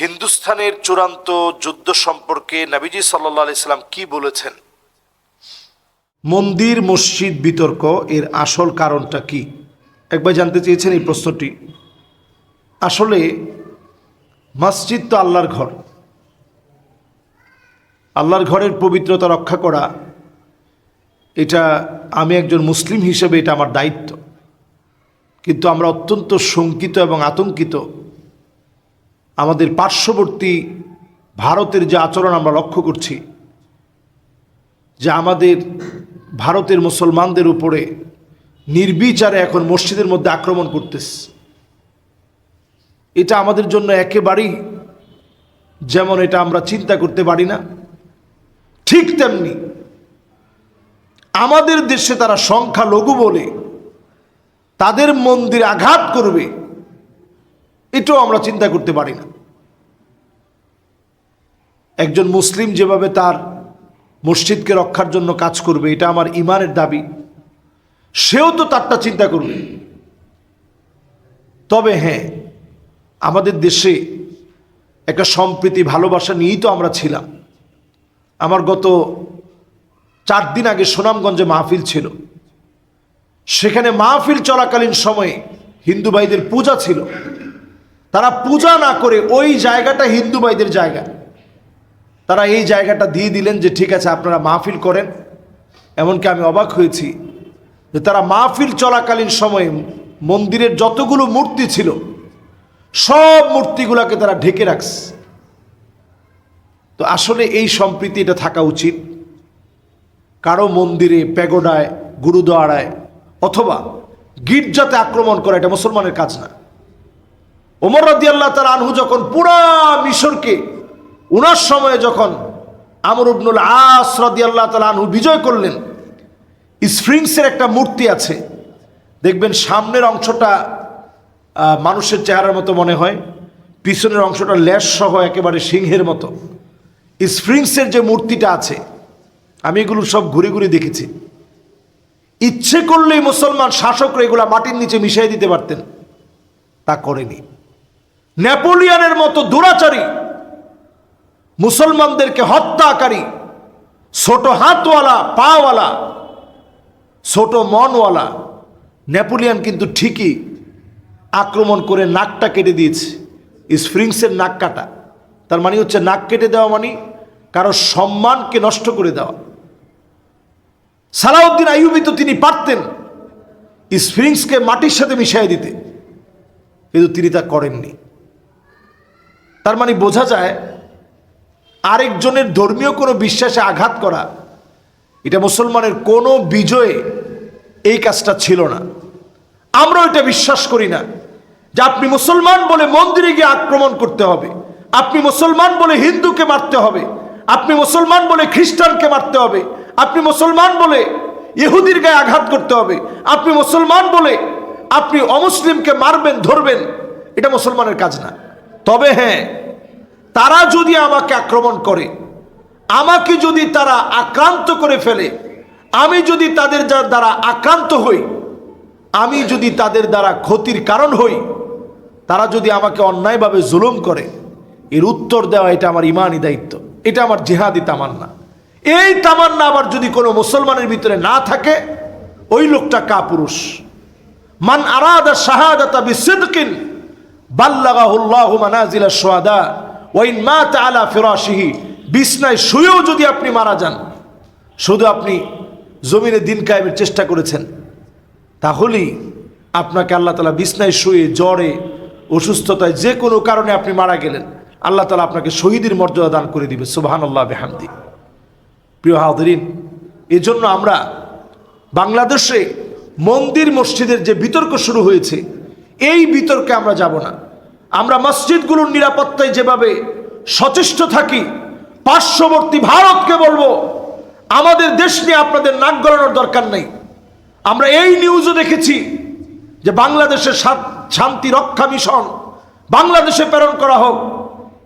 হিন্দুস্থানের চূড়ান্ত যুদ্ধ সম্পর্কে নাবিজি সাল্লাহ ইসলাম কি বলেছেন? মন্দির, মসজিদ বিতর্ক, এর আসল কারণটা কি? একবার জানতে চেয়েছেন এই প্রশ্নটি? আসলে মসজিদ তো আল্লাহর ঘর। আল্লাহর ঘরের পবিত্রতা রক্ষা করা, এটা আমি একজন মুসলিম হিসেবে এটা আমার দায়িত্ব। কিন্তু আমরা অত্যন্ত শঙ্কিত এবং আতঙ্কিত আমাদের পার্শ্ববর্তী ভারতের যে আচরণ আমরা লক্ষ্য করছি, যে আমাদের ভারতের মুসলমানদের উপরে নির্বিচারে এখন মসজিদের মধ্যে আক্রমণ করতেছে। এটা আমাদের জন্য একেবারেই যেমন এটা আমরা চিন্তা করতে পারি না, ঠিক তেমনি আমাদের দেশে তারা সংখ্যা লঘু বলে তাদের মন্দিরে আঘাত করবে। এটাও আমরা চিন্তা করতে পারি না। একজন মুসলিম যেভাবে তার মসজিদকে রক্ষার জন্য কাজ করবে, এটা আমার ইমানের দাবি। সেও তো তারটা চিন্তা করবে। তবে হ্যাঁ আমাদের দেশে একটা সম্প্রীতি, ভালোবাসা নিয়েই তো আমরা ছিলাম। আমার গত চার দিন আগে সুনামগঞ্জে মাহফিল ছিল। সেখানে মাহফিল চলাকালীন সময়ে হিন্দু ভাইদের পূজা ছিল। তারা পূজা না করে ওই জায়গাটা হিন্দু ভাইদের জায়গা। তারা এই জায়গাটা দিয়ে দিলেন যে, ঠিক আছে, আপনারা মাহফিল করেন। এমনকি আমি অবাক হয়েছি যে, তারা মাহফিল চলাকালীন সময়ে মন্দিরের যতগুলো মূর্তি ছিল, সব মূর্তিগুলোকে তারা ঢেকে রাখছে। তো আসলে এই সম্প্রীতি এটা থাকা উচিত। কারও মন্দিরে, প্যাগোডায় গুরুদ্বারায় অথবা গির্জাতে আক্রমণ করা এটা মুসলমানের কাজ না। ওমর রাদি আল্লাহ তার আনহু যখন পুরা মিশরকে, উনার সময়ে যখন আমর উবনুল আস রাদি আল্লাহ তালা আনহু বিজয় করলেন, স্প্রিংসের একটা মূর্তি আছে। দেখবেন সামনের অংশটা মানুষের চেহারার মতো মনে হয়, পিছনের অংশটা ল্যাস সহ একেবারে সিংহের মতো। স্প্রিংসের যে মূর্তিটা আছে, আমি এগুলো সব ঘুরে ঘুরে দেখেছি। ইচ্ছে করলেই মুসলমান শাসকরা এগুলা মাটির নিচে মিশিয়ে দিতে পারতেন। তা করেনি। নেপোলিয়ানের মতো দুরাচারী, মুসলমানদেরকে হত্যাকারী, ছোট হাতওয়ালা, পাওয়ালা, ছোট মনওয়ালা, নেপোলিয়ান কিন্তু ঠিকই আক্রমণ করে নাকটা কেটে দিয়েছে। স্প্রিংসের নাক কাটা। তার মানে হচ্ছে নাক কেটে দেওয়া মানে কারও সম্মানকে নষ্ট করে দেওয়া। সালাউদ্দিন আইয়ুবি তো তিনি পারতেন স্প্রিংসকে মাটির সাথে মিশিয়ে দিতে, কিন্তু তিনি তা করেননি। তার মানে বোঝা যায় আরেকজনের ধর্মীয় কোনো বিশ্বাসে আঘাত করা, এটা মুসলমানের কোনো বিজয়ে এই কাজটা ছিল না। আমরা এটা বিশ্বাস করি না যে আপনি মুসলমান বলে মন্দিরে গিয়ে আক্রমণ করতে হবে, আপনি মুসলমান বলে হিন্দুকে মারতে হবে, আপনি মুসলমান বলে খ্রিস্টানকে মারতে হবে, আপনি মুসলমান বলে ইহুদির গায়ে আঘাত করতে হবে, আপনি মুসলমান বলে আপনি অমুসলিমকে মারবেন, ধরবেন, এটা মুসলমানের কাজ না। তবে হ্যাঁ তারা যদি আমাকে আক্রমণ করে, আমাকে যদি তারা আক্রান্ত করে ফেলে, আমি যদি তাদের দ্বারা আক্রান্ত হই, আমি যদি তাদের দ্বারা ক্ষতির কারণ হই, তারা যদি আমাকে অন্যায়ভাবে জুলুম করে, এর উত্তর দেওয়া এটা আমার ইমানই দায়িত্ব। এটা আমার জেহাদি তামান্না। এই তামান্না আবার যদি কোনো মুসলমানের ভিতরে না থাকে, ওই লোকটা কাপুরুষ। মান আরাদা শাহাদাতা বিসিদকিন বাল্লাগাহুল্লাহু মানাজিলা শুহাদা ওয়াইন মাত আলা ফিরাশিহি, বিছনায় শুয়েও যদি আপনি মারা যান, শুধু আপনি জমিনে দিন কায়েমের চেষ্টা করেছেন, তাহলেই আপনাকে আল্লাহ তালা বিছনায় শুয়ে জ্বরে, অসুস্থতায় যে কোনো কারণে আপনি মারা গেলেন, আল্লাহ তালা আপনাকে শহীদের মর্যাদা দান করে দিবে সুবাহান আল্লাহ বেহামদি। প্রিয় হাদরিন এজন্য আমরা বাংলাদেশে মন্দির মসজিদের যে বিতর্ক শুরু হয়েছে এই বিতর্কে আমরা যাব না। আমরা মসজিদগুলোর নিরাপত্তায় যেভাবে সচেষ্ট থাকি, পার্শ্ববর্তী ভারতকে বলব, আমাদের দেশ নিয়ে আপনাদের নাক গলানোর দরকার নেই। আমরা এই নিউজও দেখেছি যে বাংলাদেশের শান্তি রক্ষা মিশন বাংলাদেশে প্রেরণ করা হোক,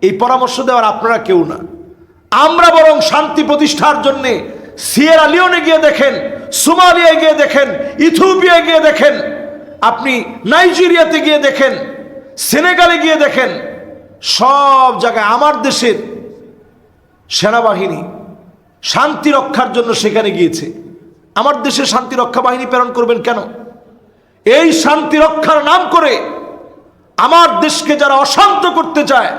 এই পরামর্শ দেওয়ার আপনারা কেউ না। আমরা বরং শান্তি প্রতিষ্ঠার জন্য সিয়েরা লিওনে গিয়ে দেখেন, সোমালিয়ায় গিয়ে দেখেন, ইথিওপিয়ায় গিয়ে দেখেন আপনি নাইজেরিয়াতে গিয়ে দেখেন, সেনেগালে গিয়ে দেখেন, সব জায়গায় আমার দেশের সেনাবাহিনী শান্তি রক্ষার জন্য সেখানে গিয়েছে। আমার দেশে শান্তি রক্ষা বাহিনী প্রেরণ করবেন কেন? এই শান্তি রক্ষার নাম করে আমার দেশকে যারা অশান্ত করতে চায়,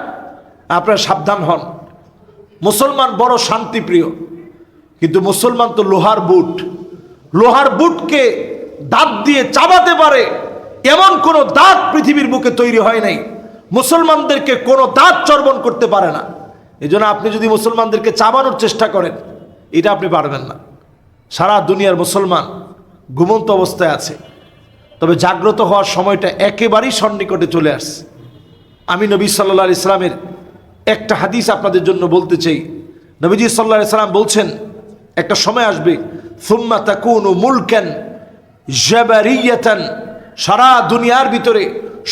আপনারা সাবধান হন। মুসলমান বড় শান্তিপ্রিয়, কিন্তু মুসলমান তো লোহার বুট। লোহার বুটকে দাঁত দিয়ে চাবাতে পারে, এমন কোনো দাঁত পৃথিবীর বুকে তৈরি হয় নাই। মুসলমানদেরকে কোনো দাঁত চর্বণ করতে পারে না। এই আপনি যদি মুসলমানদেরকে চাবানোর চেষ্টা করেন, এটা আপনি পারবেন না। সারা দুনিয়ার মুসলমান ঘুমন্ত অবস্থায় আছে। তবে জাগ্রত হওয়ার সময়টা একেবারেই সন্নিকটে চলে আসছে। আমি নবী সাল্লা ইসলামের একটা হাদিস আপনাদের জন্য বলতে চাই। নবীজি সাল্লা সাল্লাম বলছেন, একটা সময় আসবে, সুম্মা তাকুন মুলকেন জাবারিয়াতান, সারা দুনিয়ার ভিতরে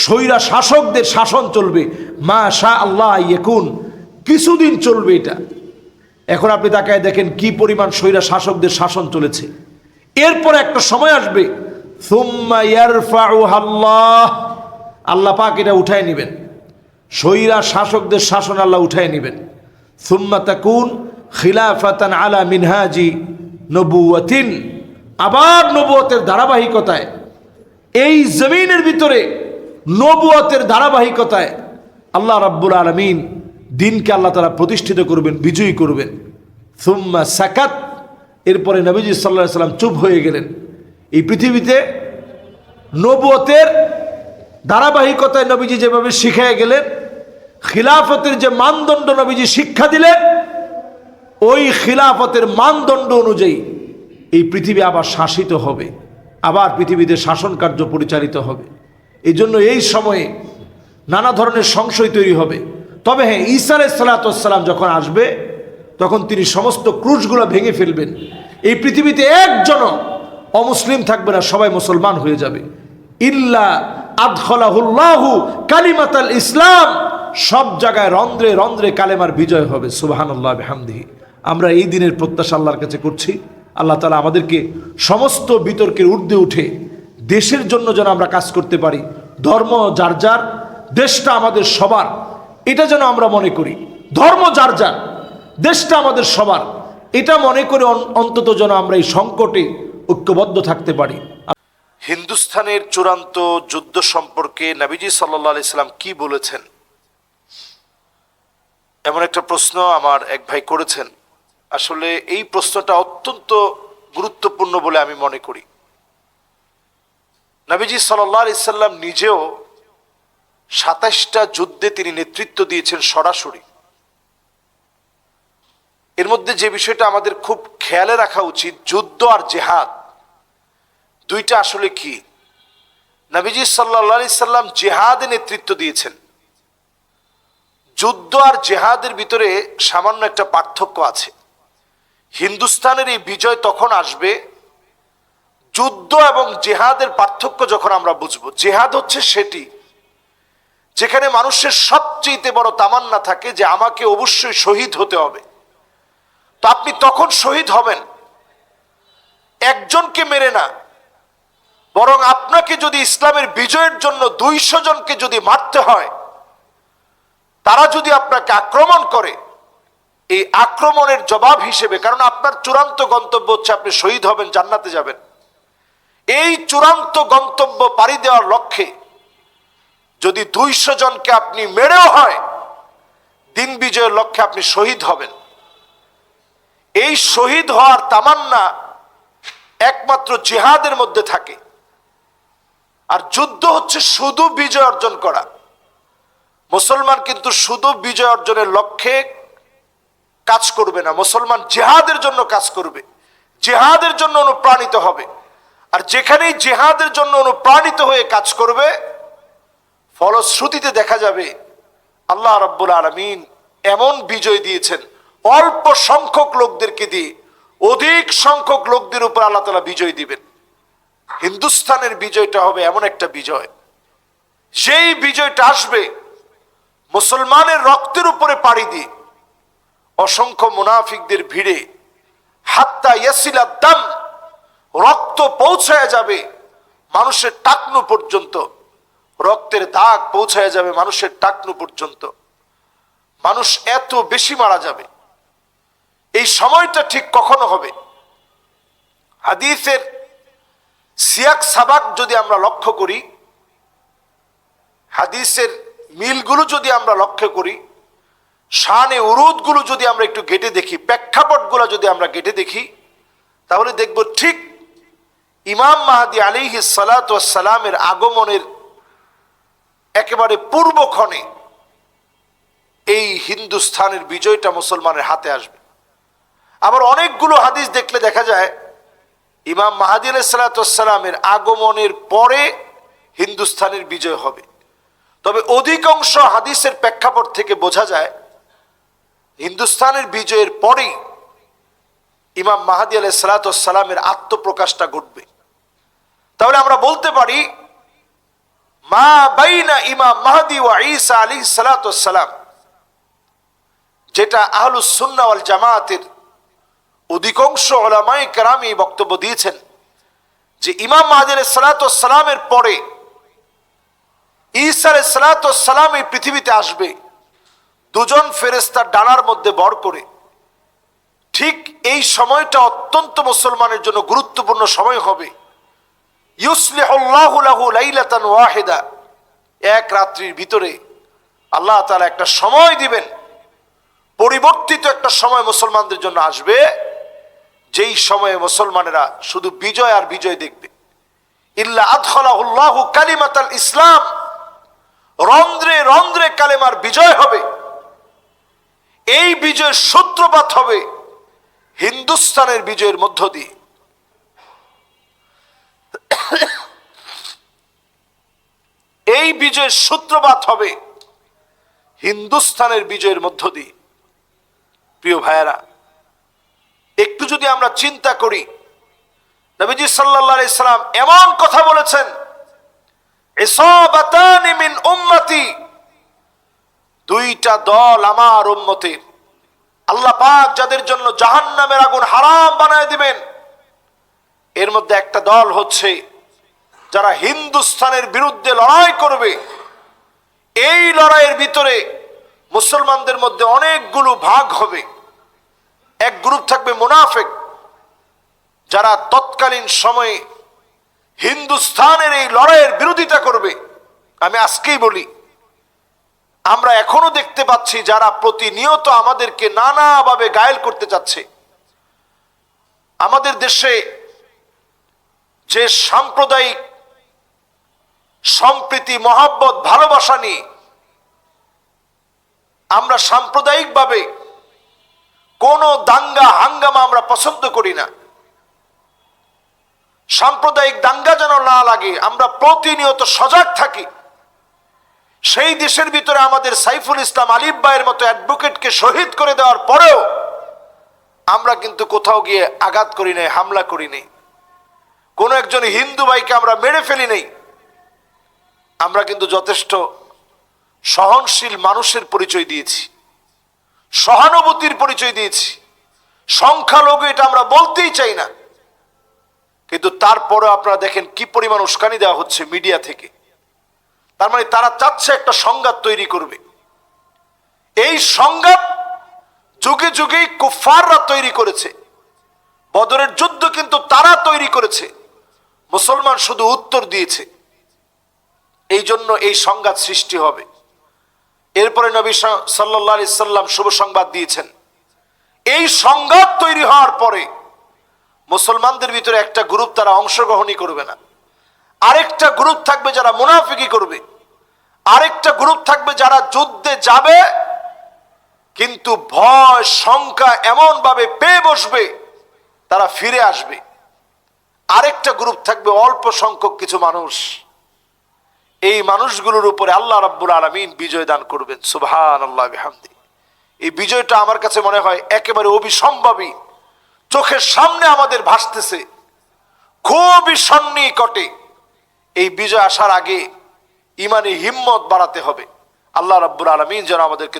স্বৈরা শাসকদের শাসন চলবে। মা শাহ আল্লাহ ইয়েকুন, কিছুদিন চলবে এটা। এখন আপনি তাকায় দেখেন কি পরিমাণ স্বৈরা শাসকদের শাসন চলেছে। এরপর একটা সময় আসবে। আল্লাহ পাক এটা উঠায় নেবেন। স্বৈরা শাসকদের শাসন আল্লাহ উঠায় নেবেন। সুম্মা তাকুন খিলাফাতান আলা মিনহাজি নবুয়াতিন আবার নবুয়তের ধারাবাহিকতায়, এই জমিনের ভিতরে নবুয়তের ধারাবাহিকতায় আল্লাহ রাব্বুল আলমিন দিনকে আল্লাহ তারা প্রতিষ্ঠিত করবেন, বিজয়ী করবেন। সুম্মা সাকাত, এরপরে নবীজি সাল্লাহ সাল্লাম চুপ হয়ে গেলেন। এই পৃথিবীতে নবুয়তের ধারাবাহিকতায় নবীজি যেভাবে শিখাই গেলেন, খিলাফতের যে মানদণ্ড নবীজি শিক্ষা দিলেন, ওই খিলাফতের মানদণ্ড অনুযায়ী এই পৃথিবী আবার শাসিত হবে, আবার পৃথিবীতে শাসন কার্য পরিচালিত হবে। এই জন্য এই সময়ে নানা ধরনের সংশয় তৈরি হবে। তবে হ্যাঁ ঈসা সালাতাম যখন আসবে, তখন তিনি সমস্ত ক্রুশগুলো ভেঙে ফেলবেন। এই পৃথিবীতে একজনও অমুসলিম থাকবে না, সবাই মুসলমান হয়ে যাবে। ইল্লা আদখলাহুল্লাহু কালিমাতাল ইসলাম, সব জায়গায় রন্ধ্রে রন্ধ্রে কালেমার বিজয় হবে সুবাহান্লাহ হামদিহি আমরা এই দিনের প্রত্যাশা আল্লাহর কাছে করছি। আল্লাহ তালা আমাদেরকে সমস্ত বিতর্কের ঊর্ধ্বে উঠে দেশের জন্য যেন আমরা কাজ করতে পারি। ধর্ম যার যার, দেশটা আমাদের সবার। এটা যেন আমরা মনে করি। ধর্ম যার যার, দেশটা আমাদের সবার। এটা মনে করে অন্তত যেন আমরা এই সংকটে ঐক্যবদ্ধ থাকতে পারি। হিন্দুস্থানের চূড়ান্ত যুদ্ধ সম্পর্কে নাবিজি সাল্লাহ ইসলাম কি বলেছেন? এমন একটা প্রশ্ন আমার এক ভাই করেছেন। আসলে এই প্রশ্নটা অত্যন্ত গুরুত্বপূর্ণ বলে আমি মনে করি। নাবিজি সাল্লাহ ইসাল্লাম নিজেও সাতাশটা যুদ্ধে তিনি নেতৃত্ব দিয়েছেন সরাসরি। এর মধ্যে যে বিষয়টা আমাদের খুব খেয়ালে রাখা উচিত, যুদ্ধ আর জেহাদ, দুইটা আসলে কি? নবীজি সাল্লা সাল্লাম জেহাদে নেতৃত্ব দিয়েছেন। যুদ্ধ আর জেহাদের ভিতরে সামান্য একটা পার্থক্য আছে। হিন্দুস্তানের এই বিজয় তখন আসবে, যুদ্ধ এবং জেহাদের পার্থক্য যখন আমরা বুঝব, জেহাদ হচ্ছে সেটি যেখানে মানুষের সবচেয়ে বড় তামান্না থাকে যে আমাকে অবশ্যই শহীদ হতে হবে। তো আপনি তখন শহীদ হবেন। একজনকে মেরে না, বরং আপনাকে যদি ইসলামের বিজয়ের জন্য দুইশো জনকে যদি মারতে হয়, তারা যদি আপনাকে আক্রমণ করে এই আক্রমণের জবাব হিসেবে, কারণ আপনার চূড়ান্ত গন্তব্য হচ্ছে আপনি শহীদ হবেন, জান্নাতে যাবেন। এই চূড়ান্ত গন্তব্য পাড়ি দেওয়ার লক্ষ্যে যদি দুইশো জনকে আপনি মেরেও হয়, দিন বিজয়ের লক্ষ্যে আপনি শহীদ হবেন। এই শহীদ হওয়ার তামান্না একমাত্র জিহাদের মধ্যে থাকে। আর যুদ্ধ হচ্ছে শুধু বিজয় অর্জন করা। মুসলমান কিন্তু শুধু বিজয় অর্জনের লক্ষ্যে কাজ করবে না। মুসলমান জেহাদের জন্য কাজ করবে। জেহাদের জন্য অনুপ্রাণিত হবে। আর যেখানেই জেহাদের জন্য অনুপ্রাণিত হয়ে কাজ করবে, ফলশ্রুতিতে দেখা যাবে আল্লাহ রব্বুল আলমিন এমন বিজয় দিয়েছেন, অল্প সংখ্যক লোকদেরকে দিয়ে অধিক সংখ্যক লোকদের উপর আল্লাহ তালা বিজয় দিবেন। হিন্দুস্তানের বিজয়টা হবে এমন একটা বিজয়। সেই বিজয়টা আসবে মুসলমানের রক্তের উপরে পাড়ি দিয়ে। অসংখ্য মুনাফিকদের ভিড়ে হাত্তা ইয়াসিলা দাম রক্ত পৌঁছায় যাবে মানুষের টাকনু পর্যন্ত। রক্তের দাগ পৌঁছায় যাবে মানুষের টাকনু পর্যন্ত। মানুষ এত বেশি মারা যাবে। এই সময়টা ঠিক কখনো হবে? হাদিসের সিয়াক সাবাক যদি আমরা লক্ষ্য করি, হাদিসের মিলগুলো যদি আমরা লক্ষ্য করি শানে উরুদগুলো যদি আমরা একটু গেটে দেখি, প্রেক্ষাপটগুলো যদি আমরা গেটে দেখি, তাহলে দেখব ঠিক ইমাম মাহাদি আলিহি সালাতামের আগমনের একেবারে পূর্বক্ষণে এই হিন্দুস্থানের বিজয়টা মুসলমানের হাতে আসবে। আবার অনেকগুলো হাদিস দেখলে দেখা যায়, ইমাম মাহাদি আলাইসালাতামের আগমনের পরে হিন্দুস্থানের বিজয় হবে। তবে অধিকাংশ হাদিসের প্রেক্ষাপট থেকে বোঝা যায় হিন্দুস্তানের বিজয়ের পরেই ইমাম মাহাদি আলাই সালাতামের আত্মপ্রকাশটা ঘটবে। তাহলে আমরা বলতে পারি, মা বাইনা ইমাম মাহাদি ওয়া ঈসা আলী সালাতাম যেটা আহলুস সুন্না জামায়াতের অধিকাংশ ওলামাই কারামি বক্তব্য দিয়েছেন যে ইমাম মাহাদি মাহাদির সালাতামের পরে ঈসার সালাতাম এই পৃথিবীতে আসবে। দুজন ফেরেস্তার ডানার মধ্যে বর করে। ঠিক এই সময়টা অত্যন্ত মুসলমানের জন্য গুরুত্বপূর্ণ সময় হবে। লাইলাতান ওয়াহেদা। এক রাত্রির ভিতরে আল্লাহ তাআলা একটা সময় দিবেন। পরিবর্তিত একটা সময় মুসলমানদের জন্য আসবে। যেই সময়ে মুসলমানেরা শুধু বিজয় আর বিজয় দেখবে। ইল্লা আদখলাহুল্লাহু কালিমাতাল ইসলাম। রন্ধ্রে রন্ধ্রে কালেমার বিজয় হবে। এই বিজয়ের সূত্রপাত হবে হিন্দুস্তানের বিজয়ের মধ্য দিয়ে। এই বিজয়ের সূত্রপাত হবে হিন্দুস্তানের বিজয়ের মধ্য দিয়ে। প্রিয় ভাইয়েরা, একটু যদি আমরা চিন্তা করি, নবীজি সাল্লাহ ইসলাম এমন কথা বলেছেন ইসাবাতানি মিন উম্মতি দুইটা দল আমার উম্মতের আল্লাহ পাক যাদের জন্য জাহান্নামের আগুন হারাম বানায় দিবেন। এর মধ্যে একটা দল হচ্ছে, যারা হিন্দুস্তানের বিরুদ্ধে লড়াই করবে। এই লড়াইয়ের ভিতরে মুসলমানদের মধ্যে অনেকগুলো ভাগ হবে। এক গ্রুপ থাকবে মুনাফেক, যারা তৎকালীন সময়ে হিন্দুস্তানের এই লড়াইয়ের বিরোধিতা করবে। আমি আজকেই বলি আমরা এখনও দেখতে পাচ্ছি যারা প্রতিনিয়ত আমাদেরকে নানাভাবে গায়েল করতে চাচ্ছে। আমাদের দেশে যে সাম্প্রদায়িক সম্প্রীতি, মহাব্বত, ভালোবাসা নিয়ে আমরা সাম্প্রদায়িকভাবে কোনো দাঙ্গা, হাঙ্গামা আমরা পছন্দ করি না। সাম্প্রদায়িক দাঙ্গা যেন না লাগে, আমরা প্রতিনিয়ত সজাগ থাকি। সেই দেশের ভিতরে আমাদের সাইফুল ইসলাম আলিফ ভাইয়ের মতো অ্যাডভোকেটকে শহীদ করে দেওয়ার পরেও আমরা কিন্তু কোথাও গিয়ে আঘাত করি নাই, হামলা করি নাই। কোনো একজন হিন্দু ভাইকে আমরা মেরে ফেলি নেই। আমরা কিন্তু যথেষ্ট সহনশীল মানুষের পরিচয় দিয়েছি। সহানুভূতির পরিচয় দিয়েছি। সংখ্যালঘু এটা আমরা বলতেই চাই না। কিন্তু তারপরে আপনারা দেখেন কি পরিমাণ উস্কানি দেওয়া হচ্ছে মিডিয়া থেকে। তার মানে তারা চাচ্ছে একটা সংঘাত তৈরি করবে। এই সংঘাত যুগে যুগেই কুফাররা তৈরি করেছে। বদরের যুদ্ধ কিন্তু তারা তৈরি করেছে। মুসলমান শুধু উত্তর দিয়েছে। এই জন্য এই সংঘাত সৃষ্টি হবে। এরপরে নবী সাল্লাহ সাল্লাম শুভ সংবাদ দিয়েছেন। এই সংঘাত তৈরি হওয়ার পরে মুসলমানদের ভিতরে একটা গ্রুপ তারা অংশগ্রহণই করবে না। আরেকটা গ্রুপ থাকবে যারা মুনাফিকি করবে। আরেকটা গ্রুপ থাকবে যারা যুদ্ধে যাবে, কিন্তু ভয়, শঙ্কা এমন ভাবে পেয়ে বসবে, তারা ফিরে আসবে। আরেকটা গ্রুপ থাকবে অল্প সংখ্যক কিছু মানুষ। এই মানুষগুলোর উপরে আল্লাহ রাব্বুল আলমিন বিজয় দান করবেন। সুবহান আল্লাহ এই বিজয়টা আমার কাছে মনে হয় একেবারে অবিসম্ভাবী। চোখের সামনে আমাদের ভাসতেছে। খুবই সন্নিকটে এই বিজয় আসার আগে ইমানে হিম্মত বাড়াতে হবে। আল্লাহ রাব্বুল আলমিন যেন আমাদেরকে